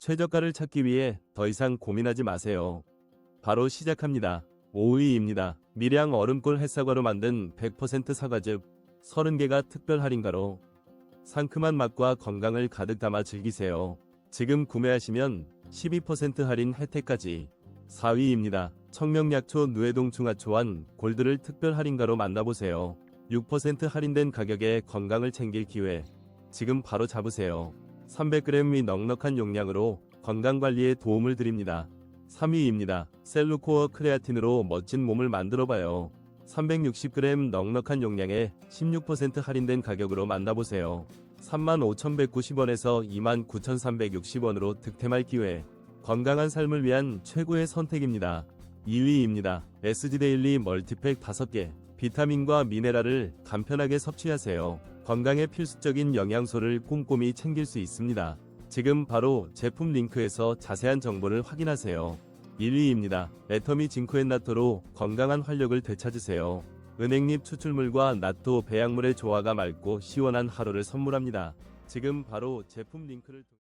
최저가를 찾기 위해 더 이상 고민하지 마세요. 바로 시작합니다. 5위입니다. 밀양 얼음골 햇사과로 만든 100% 사과즙 30개가 특별 할인가로 상큼한 맛과 건강을 가득 담아 즐기세요. 지금 구매하시면 12% 할인 혜택까지 4위입니다. 청명약초 누에동 중화초원 골드를 특별 할인가로 만나보세요. 6% 할인된 가격에 건강을 챙길 기회. 지금 바로 잡으세요. 300g 위 넉넉한 용량으로 건강관리에 도움을 드립니다. 3위입니다. 셀루코어 크레아틴으로 멋진 몸을 만들어봐요. 360g 넉넉한 용량에 16% 할인된 가격으로 만나보세요. 35,190원에서 29,360원으로 득템할 기회. 건강한 삶을 위한 최고의 선택입니다. 2위입니다. SG데일리 멀티팩 5개. 비타민과 미네랄을 간편하게 섭취하세요. 건강에 필수적인 영양소를 꼼꼼히 챙길 수 있습니다. 지금 바로 제품 링크에서 자세한 정보를 확인하세요. 1위입니다. 애터미 징크앤나토로 건강한 활력을 되찾으세요. 은행잎 추출물과 나토 배양물의 조화가 맑고 시원한 하루를 선물합니다. 지금 바로 제품 링크를 통-